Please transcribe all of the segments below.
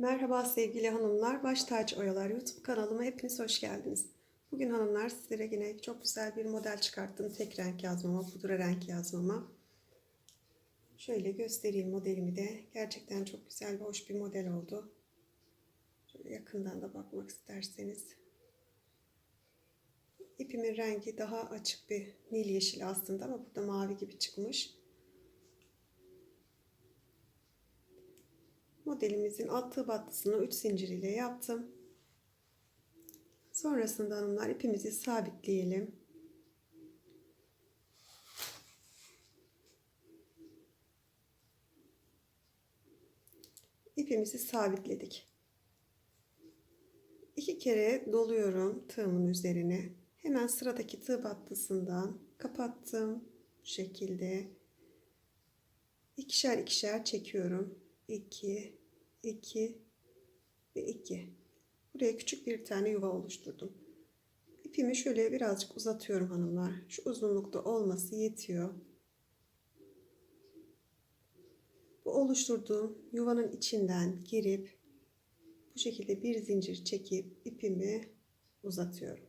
Merhaba sevgili hanımlar, Baş Taç Oyalar YouTube kanalıma hepiniz hoş geldiniz. Bugün hanımlar sizlere yine çok güzel bir model çıkarttım. Tek renk yazmama, pudra renk yazmama. Şöyle göstereyim modelimi de. Gerçekten çok güzel ve hoş bir model oldu. Şöyle yakından da bakmak isterseniz. İpimin rengi daha açık bir nil yeşili aslında ama burada mavi gibi çıkmış. Modelimizin attığı battısını 3 zincir ile yaptım. Sonrasında hanımlar ipimizi sabitleyelim. İpimizi sabitledik. İki kere doluyorum tığımın üzerine. Hemen sıradaki tığ battısından kapattım. Bu şekilde. ikişer ikişer çekiyorum. 2, 2 ve 2. Buraya küçük bir tane yuva oluşturdum. İpimi şöyle birazcık uzatıyorum hanımlar. Şu uzunlukta olması yetiyor. Bu oluşturduğum yuvanın içinden girip bu şekilde bir zincir çekip ipimi uzatıyorum.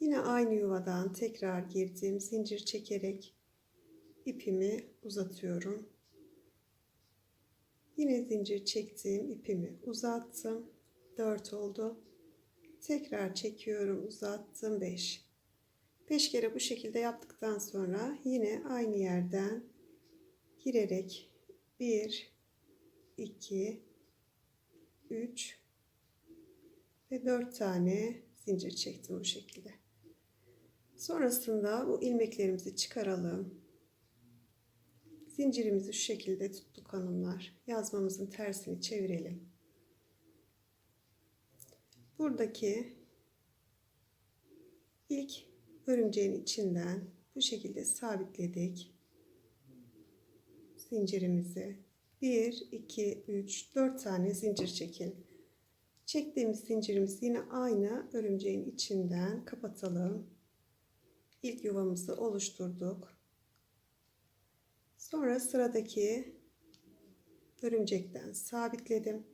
Yine aynı yuvadan tekrar girdim. Zincir çekerek ipimi uzatıyorum. Yine zincir çektim, ipimi uzattım. 4 oldu. Tekrar çekiyorum, uzattım 5. 5 kere bu şekilde yaptıktan sonra yine aynı yerden girerek 1 2 3 ve 4 tane zincir çektim bu şekilde. Sonrasında bu ilmeklerimizi çıkaralım. Zincirimizi şu şekilde tuttuk hanımlar. Yazmamızın tersini çevirelim. Buradaki ilk örümceğin içinden bu şekilde sabitledik. Zincirimizi 1, 2, 3, 4 tane zincir çekin. Çektiğimiz zincirimizi yine aynı örümceğin içinden kapatalım. İlk yuvamızı oluşturduk. Sonra sıradaki örümcekten sabitledim.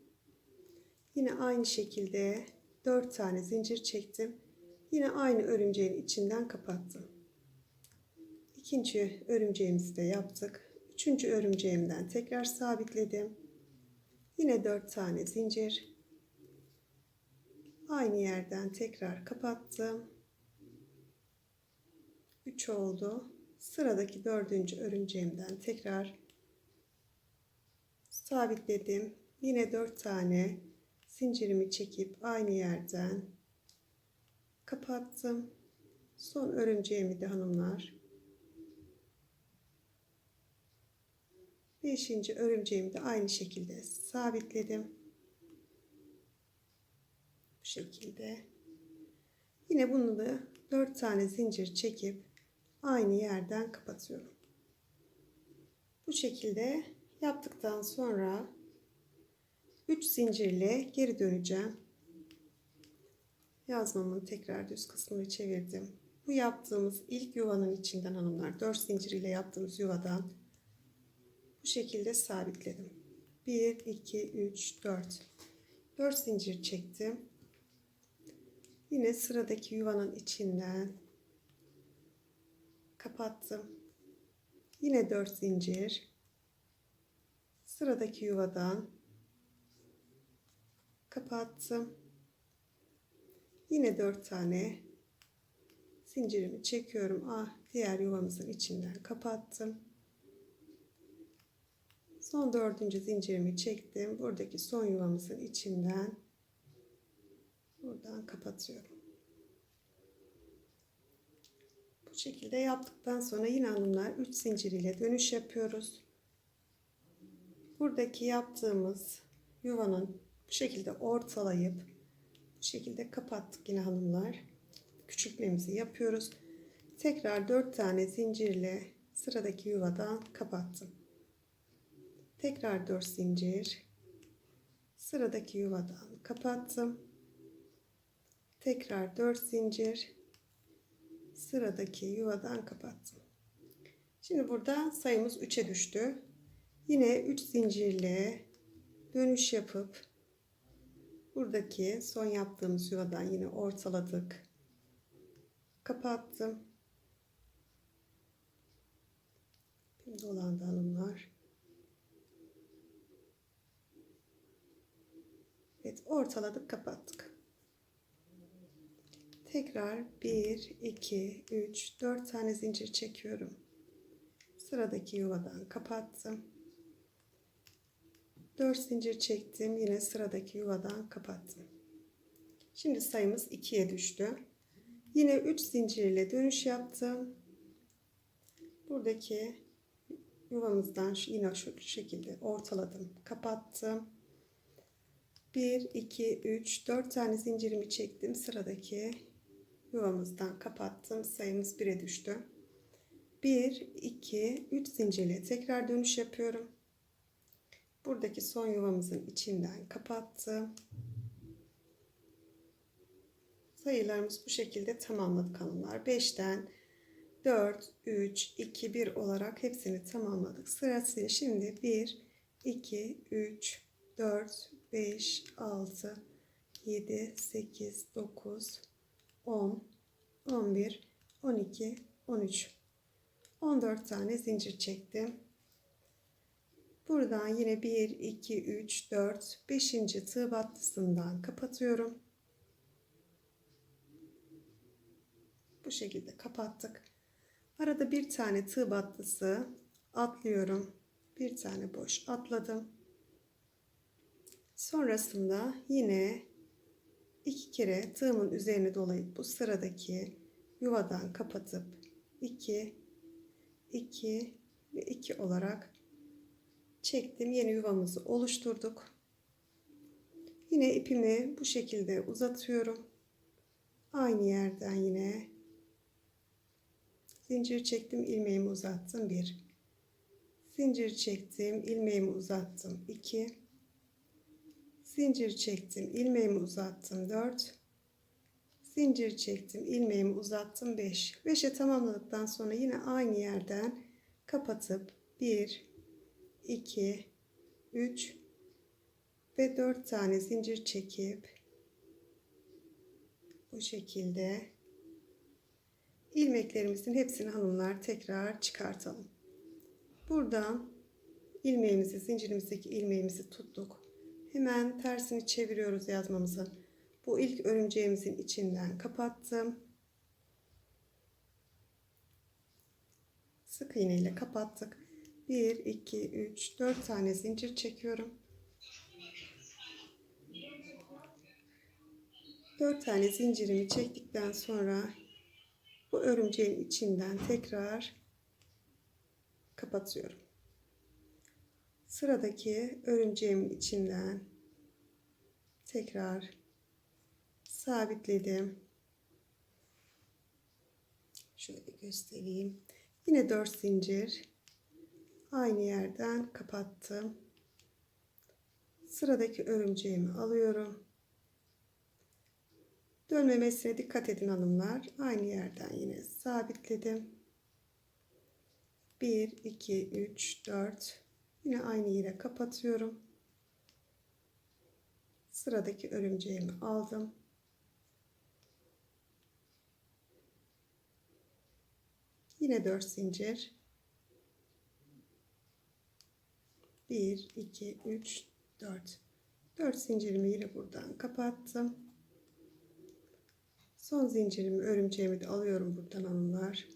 Yine aynı şekilde 4 tane zincir çektim. Yine aynı örümceğin içinden kapattım. İkinci örümceğimizi de yaptık. Üçüncü örümceğimden tekrar sabitledim. Yine 4 tane zincir. Aynı yerden tekrar kapattım. 3 oldu sıradaki dördüncü örümceğimden tekrar sabitledim. Yine dört tane zincirimi çekip aynı yerden kapattım. Son örümceğimi de hanımlar. Beşinci örümceğimi de aynı şekilde sabitledim. Bu şekilde. Yine bunu da dört tane zincir çekip aynı yerden kapatıyorum. Bu şekilde yaptıktan sonra 3 zincirle geri döneceğim. Yazmamın tekrar düz kısmını çevirdim. Bu yaptığımız ilk yuvanın içinden hanımlar 4 zincir ile yaptığımız yuvadan bu şekilde sabitledim. 1 2 3 4 4 zincir çektim. Yine sıradaki yuvanın içinden kapattım. Yine 4 zincir. Sıradaki yuvadan kapattım. Yine 4 tane zincirimi çekiyorum. Ah, diğer yuvamızın içinden kapattım. Son dördüncü zincirimi çektim. Buradaki son yuvamızın içinden buradan kapatıyorum. Bu şekilde yaptıktan sonra yine hanımlar 3 zincir ile dönüş yapıyoruz. Buradaki yaptığımız yuvanın bu şekilde ortalayıp bu şekilde kapattık yine hanımlar. Küçüklerimizi yapıyoruz. Tekrar 4 tane zincirle sıradaki yuvadan kapattım. Tekrar 4 zincir. Sıradaki yuvadan kapattım. Tekrar 4 zincir sıradaki yuvadan kapattım. Şimdi burada sayımız 3'e düştü. Yine 3 zincirle dönüş yapıp Buradaki son yaptığımız yuvadan yine ortaladık. Kapattım. Bir dolandı hanımlar. Evet ortaladık kapattık. Tekrar 1, 2, 3, 4 tane zincir çekiyorum. Sıradaki yuvadan kapattım. 4 zincir çektim. Yine sıradaki yuvadan kapattım. Şimdi sayımız 2'ye düştü. Yine 3 zincir ile dönüş yaptım. Buradaki yuvamızdan yine şu şekilde ortaladım. Kapattım. 1, 2, 3, 4 tane zincirimi çektim. Sıradaki yuvamızdan kapattım. Sayımız 1'e düştü. 1, 2, 3 zincirle tekrar dönüş yapıyorum. Buradaki son yuvamızın içinden kapattım. Sayılarımız bu şekilde tamamladık hanımlar. 5'ten 4, 3, 2, 1 olarak hepsini tamamladık. Sırasıyla şimdi 1, 2, 3, 4, 5, 6, 7, 8, 9, 10, 11, 12, 13, 14 tane zincir çektim. Buradan yine 1, 2, 3, 4, 5. tığ battısından kapatıyorum. Bu şekilde kapattık. Arada bir tane tığ battısı atlıyorum. Bir tane boş atladım. Sonrasında yine iki kere tığımın üzerine dolayıp bu sıradaki yuvadan kapatıp 2 2 ve 2 olarak çektim. Yeni yuvamızı oluşturduk. Yine ipimi bu şekilde uzatıyorum. Aynı yerden yine zincir çektim, ilmeğimi uzattım 1. Zincir çektim, ilmeğimi uzattım 2. Zincir çektim, ilmeğimi uzattım 4. Zincir çektim, ilmeğimi uzattım 5. 5'e tamamladıktan sonra yine aynı yerden kapatıp 1 2 3 ve 4 tane zincir çekip bu şekilde ilmeklerimizin hepsini hanımlar tekrar çıkartalım. Buradan ilmeğimizi, zincirimizdeki ilmeğimizi tuttuk. Hemen tersini çeviriyoruz yazmamızı. Bu ilk örümceğimizin içinden kapattım. Sık iğne ile kapattık. 1, 2, 3, 4 tane zincir çekiyorum. 4 tane zincirimi çektikten sonra bu örümceğin içinden tekrar kapatıyorum. Sıradaki örümceğimin içinden tekrar sabitledim. Şöyle göstereyim. Yine 4 zincir aynı yerden kapattım. Sıradaki örümceğimi alıyorum. Dönmemesine dikkat edin hanımlar. Aynı yerden yine sabitledim. 1, 2, 3, 4. Yine aynı yere kapatıyorum. Sıradaki örümceğimi aldım. Yine 4 zincir. 1, 2, 3, 4. 4 zincirimi yine buradan kapattım. Son zincirimi, örümceğimi de alıyorum buradan hanımlar.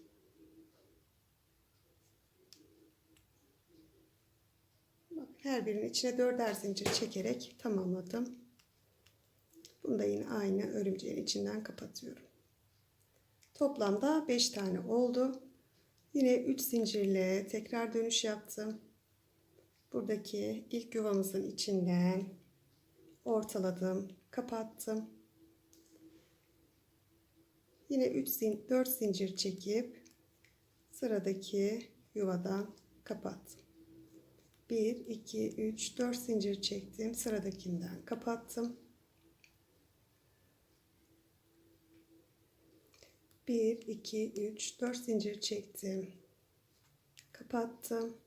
Her birinin içine dörder zincir çekerek tamamladım. Bunu da yine aynı örümceğin içinden kapatıyorum. Toplamda 5 tane oldu. Yine 3 zincirle tekrar dönüş yaptım. Buradaki ilk yuvamızın içinden ortaladım, kapattım. Yine 3 zin 4 zincir çekip sıradaki yuvadan kapattım. 1 2 3 4 zincir çektim. Sıradakinden kapattım. 1 2 3 4 zincir çektim. Kapattım.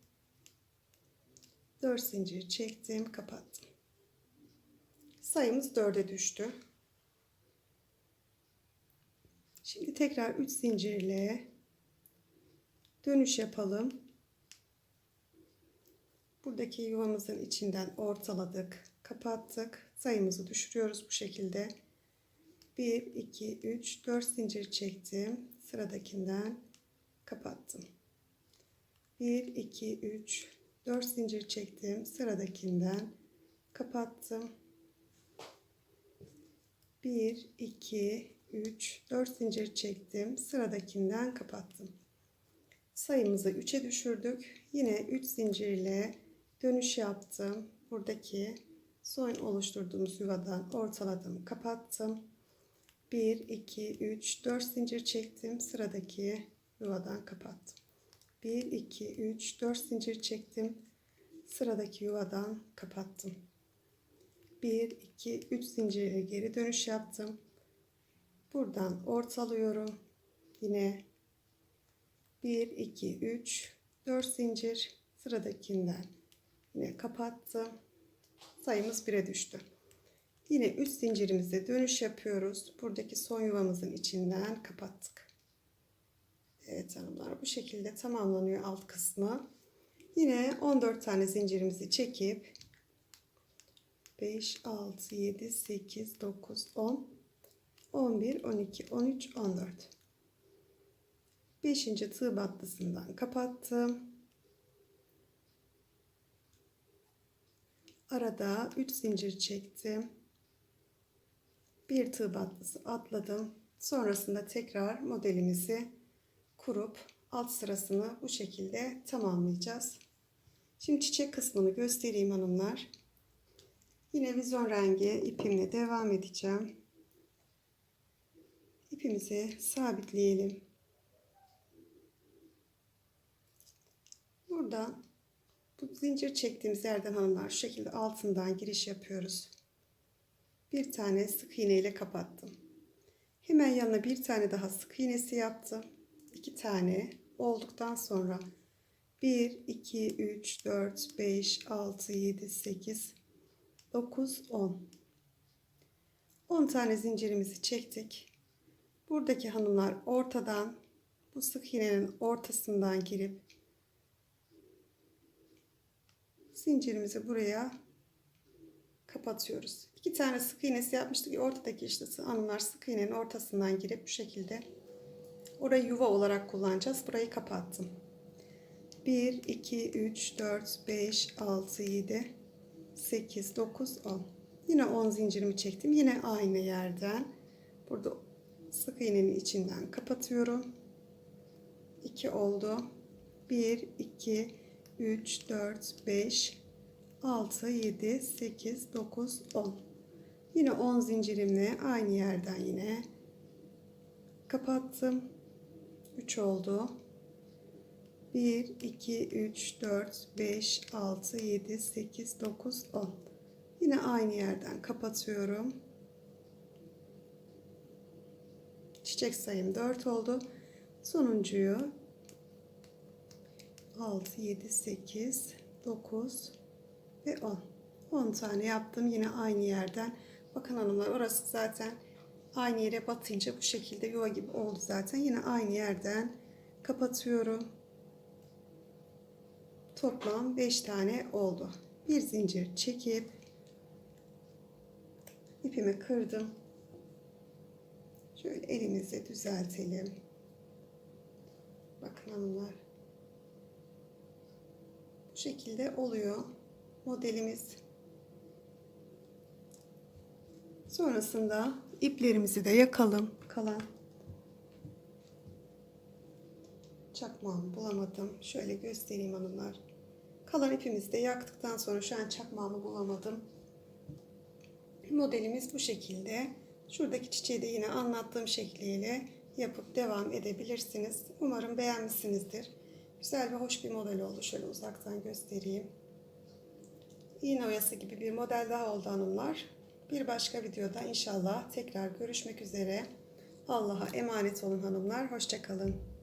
4 zincir çektim, kapattım. Sayımız 4'e düştü. Şimdi tekrar 3 zincirle dönüş yapalım. Buradaki yuvamızın içinden ortaladık, kapattık. Sayımızı düşürüyoruz bu şekilde. 1, 2, 3, 4 zincir çektim. Sıradakinden kapattım. 1, 2, 3, 4 zincir çektim. Sıradakinden kapattım. 1, 2, 3, 4 zincir çektim. Sıradakinden kapattım. Sayımızı 3'e düşürdük. Yine 3 zincirle dönüş yaptım. Buradaki son oluşturduğumuz yuvadan ortaladım, kapattım. 1, 2, 3, 4 zincir çektim. Sıradaki yuvadan kapattım. 1, 2, 3, 4 zincir çektim. Sıradaki yuvadan kapattım. 1, 2, 3 zincirle geri dönüş yaptım. Buradan ortalıyorum. Yine 1, 2, 3, 4 zincir sıradakinden yine kapattım. Sayımız 1'e düştü. Yine 3 zincirimize dönüş yapıyoruz. Buradaki son yuvamızın içinden kapattık. Evet hanımlar bu şekilde tamamlanıyor alt kısmı. Yine 14 tane zincirimizi çekip 5, 6, 7, 8, 9, 10, 11, 12, 13, 14. 5. tığ battısından kapattım. Arada 3 zincir çektim. Bir tığ atladım. Sonrasında tekrar modelimizi kurup alt sırasını bu şekilde tamamlayacağız. Şimdi çiçek kısmını göstereyim hanımlar. Yine vizon rengi ipimle devam edeceğim. İpimizi sabitleyelim. Burada bu zincir çektiğimiz yerden hanımlar şu şekilde altından giriş yapıyoruz. Bir tane sık iğne ile kapattım. Hemen yanına bir tane daha sık iğnesi yaptım. İki tane olduktan sonra 1, 2, 3, 4, 5, 6, 7, 8, 9, 10. 10 tane zincirimizi çektik. Buradaki hanımlar ortadan bu sık iğnenin ortasından girip zincirimizi buraya kapatıyoruz. İki tane sık iğnesi yapmıştık. Ortadaki işte hanımlar sık iğnenin ortasından girip bu şekilde orayı yuva olarak kullanacağız. Burayı kapattım. 1, 2, 3, 4, 5, 6, 7, 8, 9, 10. Yine 10 zincirimi çektim. Yine aynı yerden burada sık iğnenin içinden kapatıyorum. 2 oldu. 1, 2, 3, 4, 5, 6, 7, 8, 9, 10. Yine 10 zincirimle aynı yerden yine kapattım. 3 oldu. 1, 2, 3, 4, 5, 6, 7, 8, 9, 10. Yine aynı yerden kapatıyorum. Çiçek sayım 4 oldu. Sonuncuyu 6, 7, 8, 9 ve 10. 10 tane yaptım yine aynı yerden. Bakın hanımlar orası zaten aynı yere batınca bu şekilde yuva gibi oldu zaten. Yine aynı yerden kapatıyorum. Toplam 5 tane oldu. Bir zincir çekip ipimi kırdım. Şöyle elimizle düzeltelim. Bakın hanımlar. Şekilde oluyor modelimiz. Sonrasında iplerimizi de yakalım. Kalan çakmağımı bulamadım. Şöyle göstereyim hanımlar. Kalan ipimizi de yaktıktan sonra şu an çakmağımı bulamadım. Modelimiz bu şekilde. Şuradaki çiçeği de yine anlattığım şekliyle yapıp devam edebilirsiniz. Umarım beğenmişsinizdir. Güzel ve hoş bir model oldu. Şöyle uzaktan göstereyim. İğne oyası gibi bir model daha oldu hanımlar. Bir başka videoda inşallah tekrar görüşmek üzere. Allah'a emanet olun hanımlar. Hoşçakalın.